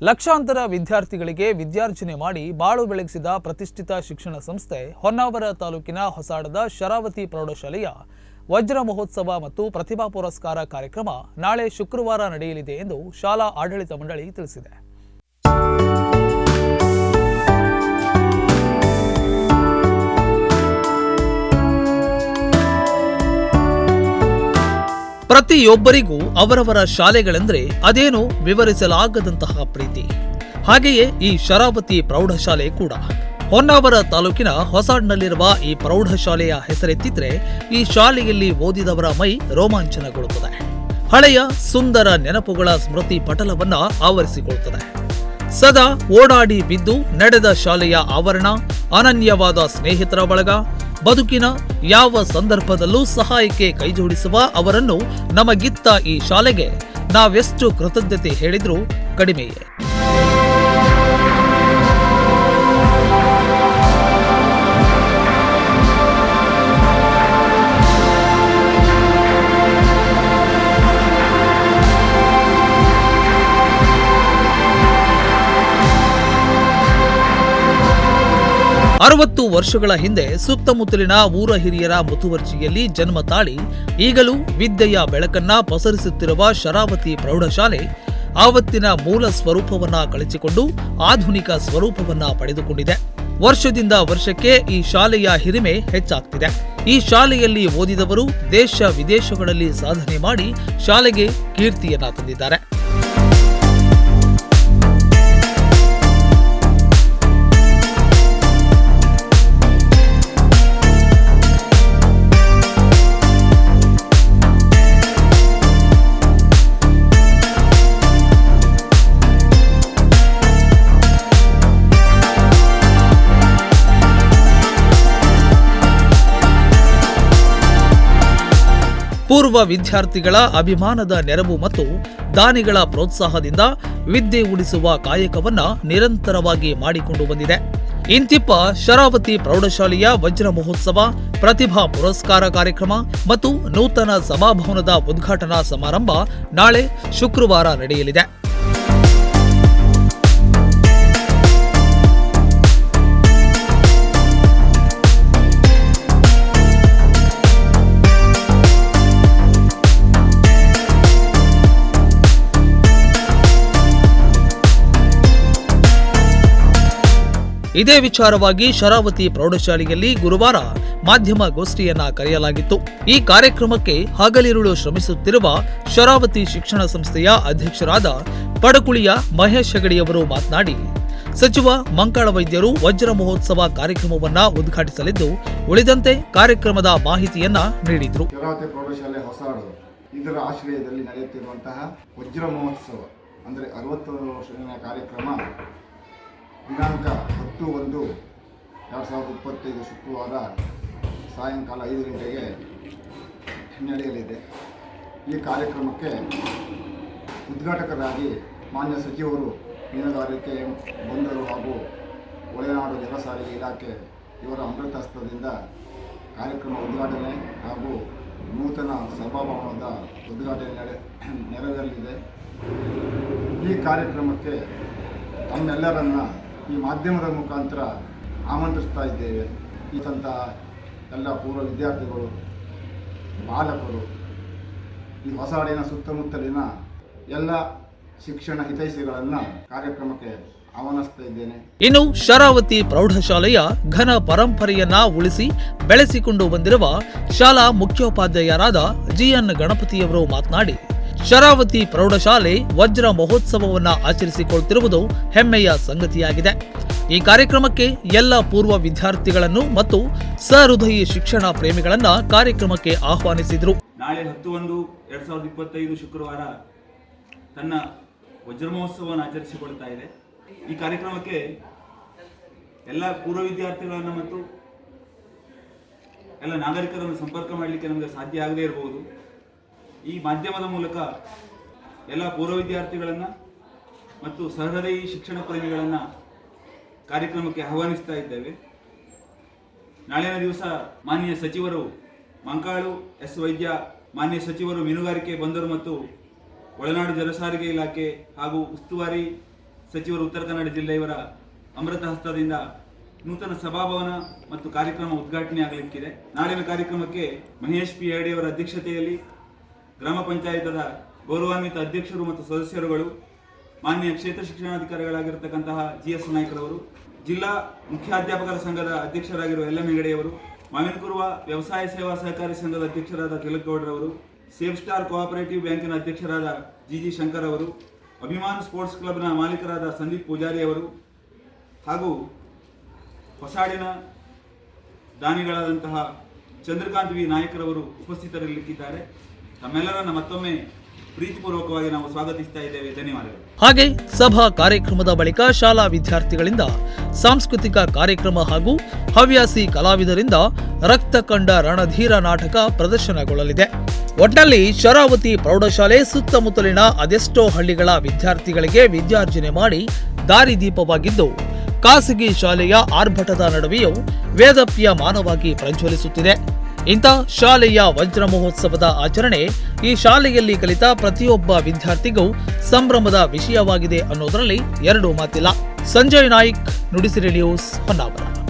ಲಕ್ಷಾಂತರ ವಿದ್ಯಾರ್ಥಿಗಳಿಗೆ ವಿದ್ಯಾರ್ಜನೆ ಮಾಡಿ ಬಾಳು ಬೆಳಗಿಸಿದ ಪ್ರತಿಷ್ಠಿತ ಶಿಕ್ಷಣ ಸಂಸ್ಥೆ ಹೊನ್ನಾವರ ತಾಲೂಕಿನ ಹೊಸಾಡದ ಶರಾವತಿ ಪ್ರೌಢಶಾಲೆಯ ವಜ್ರ ಮಹೋತ್ಸವ ಮತ್ತು ಪ್ರತಿಭಾ ಪುರಸ್ಕಾರ ಕಾರ್ಯಕ್ರಮ ನಾಳೆ ಶುಕ್ರವಾರ ನಡೆಯಲಿದೆ ಎಂದು ಶಾಲಾ ಆಡಳಿತ ಮಂಡಳಿ ತಿಳಿಸಿದೆ. ಪ್ರತಿಯೊಬ್ಬರಿಗೂ ಅವರವರ ಶಾಲೆಗಳೆಂದರೆ ಅದೇನೋ ವಿವರಿಸಲಾಗದಂತಹ ಪ್ರೀತಿ. ಹಾಗೆಯೇ ಈ ಶರಾವತಿ ಪ್ರೌಢಶಾಲೆ ಕೂಡ. ಹೊನ್ನಾವರ ತಾಲೂಕಿನ ಹೊಸಾಡ್ನಲ್ಲಿರುವ ಈ ಪ್ರೌಢಶಾಲೆಯ ಹೆಸರೆತ್ತಿದ್ರೆ ಈ ಶಾಲೆಯಲ್ಲಿ ಓದಿದವರ ಮೈ ರೋಮಾಂಚನಗೊಳ್ಳುತ್ತದೆ. ಹಳೆಯ ಸುಂದರ ನೆನಪುಗಳ ಸ್ಮೃತಿ ಪಟಲವನ್ನ ಆವರಿಸಿಕೊಳ್ಳುತ್ತದೆ ಸದಾ ಓಡಾಡಿ ಬಿದ್ದು ನಡೆದ ಶಾಲೆಯ ಆವರಣ, ಅನನ್ಯವಾದ ಸ್ನೇಹಿತರ ಬಳಗ ಬದುಕಿನ ಯಾವ ಸಂದರ್ಭದಲ್ಲೂ ಸಹಾಯಕ್ಕೆ ಕೈಜೋಡಿಸುವ ಅವರನ್ನು ನಮಗಿತ್ತ ಈ ಶಾಲೆಗೆ ನಾವೆಷ್ಟು ಕೃತಜ್ಞತೆ ಹೇಳಿದ್ರೂ ಕಡಿಮೆಯೇ. ಅರವತ್ತು ವರ್ಷಗಳ ಹಿಂದೆ ಸುತ್ತಮುತ್ತಲಿನ ಊರ ಹಿರಿಯರ ಮುತುವರ್ಜಿಯಲ್ಲಿ ಜನ್ಮ ತಾಳಿ, ಈಗಲೂ ವಿದ್ಯೆಯ ಬೆಳಕನ್ನ ಪಸರಿಸುತ್ತಿರುವ ಶರಾವತಿ ಪ್ರೌಢಶಾಲೆ ಆವತ್ತಿನ ಮೂಲ ಸ್ವರೂಪವನ್ನ ಕಳಚಿಕೊಂಡು ಆಧುನಿಕ ಸ್ವರೂಪವನ್ನ ಪಡೆದುಕೊಂಡಿದೆ. ವರ್ಷದಿಂದ ವರ್ಷಕ್ಕೆ ಈ ಶಾಲೆಯ ಹಿರಿಮೆ ಹೆಚ್ಚಾಗ್ತಿದೆ. ಈ ಶಾಲೆಯಲ್ಲಿ ಓದಿದವರು ದೇಶ ವಿದೇಶಗಳಲ್ಲಿ ಸಾಧನೆ ಮಾಡಿ ಶಾಲೆಗೆ ಕೀರ್ತಿಯನ್ನ ತಂದಿದ್ದಾರೆ. ಪೂರ್ವ ವಿದ್ಯಾರ್ಥಿಗಳ ಅಭಿಮಾನದ ನೆರವು ಮತ್ತು ದಾನಿಗಳ ಪ್ರೋತ್ಸಾಹದಿಂದ ವಿದ್ಯೆ ಉಳಿಸುವ ಕಾಯಕವನ್ನ ನಿರಂತರವಾಗಿ ಮಾಡಿಕೊಂಡು ಬಂದಿದೆ. ಇಂತಿಪ್ಪ, ಶರಾವತಿ ಪ್ರೌಢಶಾಲೆಯ ವಜ್ರ ಮಹೋತ್ಸವ, ಪ್ರತಿಭಾ ಪುರಸ್ಕಾರ ಕಾರ್ಯಕ್ರಮ ಮತ್ತು ನೂತನ ಸಭಾಭವನದ ಉದ್ಘಾಟನಾ ಸಮಾರಂಭ ನಾಳೆ ಶುಕ್ರವಾರ ನಡೆಯಲಿದೆ. ಇದೇ ವಿಚಾರವಾಗಿ ಶರಾವತಿ ಪ್ರೌಢಶಾಲೆಯಲ್ಲಿ ಗುರುವಾರ ಮಾಧ್ಯಮ ಗೋಷ್ಠಿಯನ್ನ ಕರೆಯಲಾಗಿತ್ತು. ಈ ಕಾರ್ಯಕ್ರಮಕ್ಕೆ ಹಗಲಿರುಳು ಶ್ರಮಿಸುತ್ತಿರುವ ಶರಾವತಿ ಶಿಕ್ಷಣ ಸಂಸ್ಥೆಯ ಅಧ್ಯಕ್ಷರಾದ ಪಡಕುಳಿಯ ಮಹೇಶ್ ಹೆಗಡಿಯವರು ಮಾತನಾಡಿ, ಸಚಿವ ಮಂಕಾಳ ವೈದ್ಯರು ವಜ್ರ ಮಹೋತ್ಸವ ಕಾರ್ಯಕ್ರಮವನ್ನ ಉದ್ಘಾಟಿಸಲಿದ್ದು, ಉಳಿದಂತೆ ಕಾರ್ಯಕ್ರಮದ ಮಾಹಿತಿಯನ್ನ ನೀಡಿದ್ರು. ಪ್ರೌಢಶಾಲೆ ಇದರ ಆಶ್ರಯದಲ್ಲಿ ನಡೆಯುತ್ತಿರುವಂತಹ ವಜ್ರ ಮಹೋತ್ಸವ, ಅಂದರೆ ಅರವತ್ತು ವರ್ಷದ ಕಾರ್ಯಕ್ರಮ ದಿನಾಂಕ ಹತ್ತು ಒಂದು ಎರಡು ಸಾವಿರದ ಇಪ್ಪತ್ತೈದು ಶುಕ್ರವಾರ ಸಾಯಂಕಾಲ ಐದು ಗಂಟೆಗೆ ನಡೆಯಲಿದೆ ಈ ಕಾರ್ಯಕ್ರಮಕ್ಕೆ ಉದ್ಘಾಟಕರಾಗಿ ಮಾನ್ಯ ಸಚಿವರು ಮೀನುಗಾರಿಕೆ ಬಂದರು ಹಾಗೂ ಒಳನಾಡು ಜಲಸಾರಿಗೆ ಇಲಾಖೆ ಇವರ ಅಮೃತಾಸ್ತ್ರದಿಂದ ಕಾರ್ಯಕ್ರಮ ಉದ್ಘಾಟನೆ ಹಾಗೂ ನೂತನ ಸಭಾಭವನದ ಉದ್ಘಾಟನೆ ನಡೆ ನೆರವೇರಲಿದೆ. ಈ ಕಾರ್ಯಕ್ರಮಕ್ಕೆ ತಮ್ಮೆಲ್ಲರನ್ನ ಈ ಮಾಧ್ಯಮದ ಮುಖಾಂತರ ಆಮಂತ್ರಿಸ್ತಾ ಇದ್ದೇವೆ. ತಂತ ಎಲ್ಲ ಪೂರ್ವ ವಿದ್ಯಾರ್ಥಿಗಳು, ಬಾಲಕರು, ಈ ಹೊಸಾಡಿನ ಸುತ್ತಮುತ್ತಲಿನ ಎಲ್ಲ ಶಿಕ್ಷಣ ಹಿತೈಷಿಗಳನ್ನು ಕಾರ್ಯಕ್ರಮಕ್ಕೆ ಇದ್ದೇನೆ. ಇನ್ನು ಶರಾವತಿ ಪ್ರೌಢಶಾಲೆಯ ಘನ ಪರಂಪರೆಯನ್ನ ಉಳಿಸಿ ಬೆಳೆಸಿಕೊಂಡು ಬಂದಿರುವ ಶಾಲಾ ಮುಖ್ಯೋಪಾಧ್ಯಾಯರಾದ ಜಿಎನ್ ಗಣಪತಿಯವರು ಮಾತನಾಡಿ ಶರಾವತಿ ಪ್ರೌಢಶಾಲೆ ವಜ್ರ ಮಹೋತ್ಸವವನ್ನು ಆಚರಿಸಿಕೊಳ್ತಿರುವುದು ಹೆಮ್ಮೆಯ ಸಂಗತಿಯಾಗಿದೆ. ಈ ಕಾರ್ಯಕ್ರಮಕ್ಕೆ ಎಲ್ಲ ಪೂರ್ವ ವಿದ್ಯಾರ್ಥಿಗಳನ್ನು ಮತ್ತು ಸಹೃದಯಿ ಶಿಕ್ಷಣ ಪ್ರೇಮಿಗಳನ್ನು ಕಾರ್ಯಕ್ರಮಕ್ಕೆ ಆಹ್ವಾನಿಸಿದರು. ನಾಳೆ ಹತ್ತು ಒಂದು ಎರಡ್ ಸಾವಿರದ ಇಪ್ಪತ್ತೈದು ಶುಕ್ರವಾರ ತನ್ನ ವಜ್ರ ಮಹೋತ್ಸವವನ್ನು ಆಚರಿಸಿಕೊಳ್ತಾ ಇದೆ. ಈ ಕಾರ್ಯಕ್ರಮಕ್ಕೆ ಎಲ್ಲ ಪೂರ್ವ ವಿದ್ಯಾರ್ಥಿಗಳನ್ನು ಮತ್ತು ಎಲ್ಲ ನಾಗರಿಕರನ್ನು ಸಂಪರ್ಕ ಮಾಡಲಿಕ್ಕೆ ನಮಗೆ ಸಾಧ್ಯ ಆಗದೇ ಇರಬಹುದು ಈ ಮಾಧ್ಯಮದ ಮೂಲಕ ಎಲ್ಲ ಪೂರ್ವ ವಿದ್ಯಾರ್ಥಿಗಳನ್ನು ಮತ್ತು ಸಹೃದಯಿ ಶಿಕ್ಷಣ ಪ್ರೇಮಿಗಳನ್ನು ಕಾರ್ಯಕ್ರಮಕ್ಕೆ ಆಹ್ವಾನಿಸ್ತಾ ಇದ್ದೇವೆ. ನಾಳಿನ ದಿವಸ ಮಾನ್ಯ ಸಚಿವರು ಮಂಕಾಳು, ಎಸ್ ವೈದ್ಯ, ಮಾನ್ಯ ಸಚಿವರು ಮೀನುಗಾರಿಕೆ ಬಂದರು ಮತ್ತು ಒಳನಾಡು ಜಲಸಾರಿಗೆ ಇಲಾಖೆ ಹಾಗೂ ಉಸ್ತುವಾರಿ ಸಚಿವರು ಉತ್ತರ ಕನ್ನಡ ಜಿಲ್ಲೆಯವರ ಅಮೃತ ಹಸ್ತದಿಂದ ನೂತನ ಸಭಾಭವನ ಮತ್ತು ಕಾರ್ಯಕ್ರಮ ಉದ್ಘಾಟನೆ ಆಗಲಿಕ್ಕಿದೆ ನಾಳಿನ ಕಾರ್ಯಕ್ರಮಕ್ಕೆ ಮಹೇಶ್ ಪಿ ಅವರ ಅಧ್ಯಕ್ಷತೆಯಲ್ಲಿ ಗ್ರಾಮ ಪಂಚಾಯತದ ಗೌರವಾನ್ವಿತ ಅಧ್ಯಕ್ಷರು ಮತ್ತು ಸದಸ್ಯರುಗಳು, ಮಾನ್ಯ ಕ್ಷೇತ್ರ ಶಿಕ್ಷಣಾಧಿಕಾರಿಗಳಾಗಿರ್ತಕ್ಕಂತಹ ಜಿ ಎಸ್ ನಾಯ್ಕರವರು, ಜಿಲ್ಲಾ ಮುಖ್ಯಾಧ್ಯಾಪಕರ ಸಂಘದ ಅಧ್ಯಕ್ಷರಾಗಿರುವ ಎಲ್ ಎಂ ಹೆಗಡೆಯವರು ಮಾವಿನಕುರುವ ವ್ಯವಸಾಯ ಸೇವಾ ಸಹಕಾರಿ ಸಂಘದ ಅಧ್ಯಕ್ಷರಾದ ತಿಲಕ್ಗೌಡರವರು ಸೇಫ್ ಸ್ಟಾರ್ ಕೋಆಪರೇಟಿವ್ ಬ್ಯಾಂಕಿನ ಅಧ್ಯಕ್ಷರಾದ ಜಿ ಜಿ ಶಂಕರ್ ಅವರು ಅಭಿಮಾನ್ ಸ್ಪೋರ್ಟ್ಸ್ ಕ್ಲಬ್ನ ಮಾಲೀಕರಾದ ಸಂದೀಪ್ ಪೂಜಾರಿ ಅವರು ಹಾಗೂ ಹೊಸಾಡಿನ ದಾನಿಗಳಾದಂತಹ ಚಂದ್ರಕಾಂತ್ ವಿ ನಾಯಕರವರು ಉಪಸ್ಥಿತರಿರಲಿಕ್ಕಿದ್ದಾರೆ ತಮ್ಮೆಲ್ಲರನ್ನ ಮತ್ತೊಮ್ಮೆ ಪ್ರೀತಿಪೂರ್ವಕವಾಗಿ ನಾವು ಸ್ವಾಗತಿಸ್ತಾ ಇದ್ದೇವೆ. ಧನ್ಯವಾದಗಳು. ಹಾಗೆ ಸಭಾ ಕಾರ್ಯಕ್ರಮದ ಬಳಿಕ ಶಾಲಾ ವಿದ್ಯಾರ್ಥಿಗಳಿಂದ ಸಾಂಸ್ಕೃತಿಕ ಕಾರ್ಯಕ್ರಮ ಹಾಗೂ ಹವ್ಯಾಸಿ ಕಲಾವಿದರಿಂದ ರಕ್ತ ಕಂಡ ರಣಧೀರ ನಾಟಕ ಪ್ರದರ್ಶನಗೊಳ್ಳಲಿದೆ. ಒಟ್ನಲ್ಲಿ ಶರಾವತಿ ಪ್ರೌಢಶಾಲೆ ಸುತ್ತಮುತ್ತಲಿನ ಅದೆಷ್ಟೋ ಹಳ್ಳಿಗಳ ವಿದ್ಯಾರ್ಥಿಗಳಿಗೆ ವಿದ್ಯಾರ್ಜನೆ ಮಾಡಿ ದಾರಿದೀಪವಾಗಿದ್ದು ಖಾಸಗಿ ಶಾಲೆಯ ಆರ್ಭಟದ ನಡುವೆಯೂ ವೇದಪ್ಯಮಾನವಾಗಿ ಪ್ರಜ್ವಲಿಸುತ್ತಿದೆ. ಇಂಥ ಶಾಲೆಯ ವಜ್ರ ಮಹೋತ್ಸವದ ಆಚರಣೆ ಈ ಶಾಲೆಯಲ್ಲಿ ಕಲಿತ ಪ್ರತಿಯೊಬ್ಬ ವಿದ್ಯಾರ್ಥಿಗೂ ಸಂಭ್ರಮದ ವಿಷಯವಾಗಿದೆ ಅನ್ನೋದರಲ್ಲಿ ಎರಡು ಮಾತಿಲ್ಲ. ಸಂಜಯ್ ನಾಯ್ಕ್, ನುಡಿಸಿರಿ ನ್ಯೂಸ್ ಹೊನ್ನಾವರ.